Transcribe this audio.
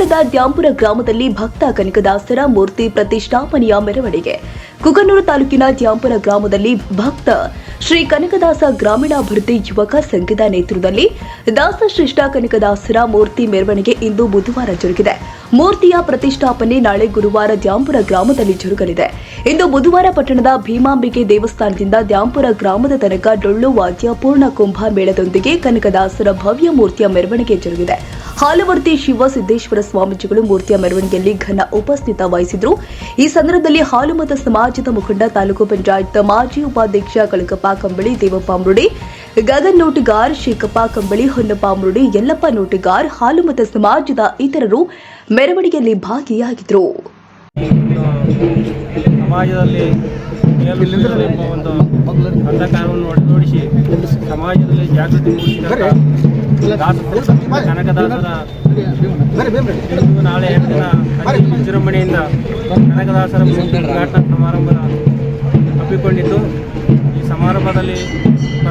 ಕೊಪ್ಪಳದ ದ್ಯಾಂಪುರ ಗ್ರಾಮದಲ್ಲಿ ಭಕ್ತ ಕನಕದಾಸರ ಮೂರ್ತಿ ಪ್ರತಿಷ್ಠಾಪನೆಯ ಮೆರವಣಿಗೆ. ಕುಕನೂರು ತಾಲೂಕಿನ ದ್ಯಾಂಪುರ ಗ್ರಾಮದಲ್ಲಿ ಭಕ್ತ ಶ್ರೀ ಕನಕದಾಸ ಗ್ರಾಮೀಣಾಭಿವೃದ್ಧಿ ಯುವಕ ಸಂಘದ ನೇತೃತ್ವದಲ್ಲಿ ದಾಸಶ್ರೇಷ್ಠ ಕನಕದಾಸರ ಮೂರ್ತಿ ಮೆರವಣಿಗೆ ಇಂದು ಬುಧವಾರ ಜರುಗಿದೆ. ಮೂರ್ತಿಯ ಪ್ರತಿಷ್ಠಾಪನೆ ನಾಳೆ ಗುರುವಾರ ದ್ಯಾಂಪುರ ಗ್ರಾಮದಲ್ಲಿ ಜರುಗಲಿದೆ. ಇಂದು ಬುಧವಾರ ಪಟ್ಟಣದ ಭೀಮಾಂಬಿಕೆ ದೇವಸ್ಥಾನದಿಂದ ದ್ಯಾಂಪುರ ಗ್ರಾಮದ ತನಕ ಡೊಳ್ಳು ವಾದ್ಯ, ಪೂರ್ಣ ಕುಂಭ ಮೇಳದೊಂದಿಗೆ ಕನಕದಾಸರ ಭವ್ಯ ಮೂರ್ತಿಯ ಮೆರವಣಿಗೆ ಜರುಗಿದೆ. ಹಾಲವರ್ತಿ ಶಿವ ಸಿದ್ದೇಶ್ವರ ಸ್ವಾಮೀಜಿಗಳು ಮೂರ್ತಿಯ ಮೆರವಣಿಗೆಯಲ್ಲಿ ಘನ ಉಪಸ್ಥಿತ ವಹಿಸಿದ್ರು. ಈ ಸಂದರ್ಭದಲ್ಲಿ ಹಾಲುಮತ ಸಮಾಜದ ಮುಖಂಡ ತಾಲೂಕು ಪಂಚಾಯತ್ ಮಾಜಿ ಉಪಾಧ್ಯಕ್ಷ ಕಳಕಪ್ಪ ಕಂಬಳಿ, ದೇವಪ್ಪ ಮುರುಡಿ ಗಗನ್ ನೋಟಿಗಾರ್ ಶೇಖಪ್ಪ ಕಂಬಳಿ ಹೊನ್ನಪ್ಪ ಮುರುಡಿ ಯಲ್ಲಪ್ಪ ನೋಟಿಗಾರ್ ಹಾಲುಮತ ಸಮಾಜದ ಇತರರು ಮೆರವಣಿಗೆಯಲ್ಲಿ ಭಾಗಿಯಾಗಿದ್ದರು ಸಮಾಜದಲ್ಲಿ ಒಂದು ಅಂಧಕಾರವನ್ನು ಹೊಡೆದೋಡಿಸಿ ಸಮಾಜದಲ್ಲಿ ಜಾಗೃತಿ ಕನಕದಾಸರ ನಾಳೆ ಎರಡು ದಿನ ವಿಜೃಂಭಣೆಯಿಂದ ಕನಕದಾಸರ ಉದ್ಘಾಟನಾ ಸಮಾರಂಭ ಹಮ್ಮಿಕೊಂಡಿದ್ದು. ಈ ಸಮಾರಂಭದಲ್ಲಿ ಆ,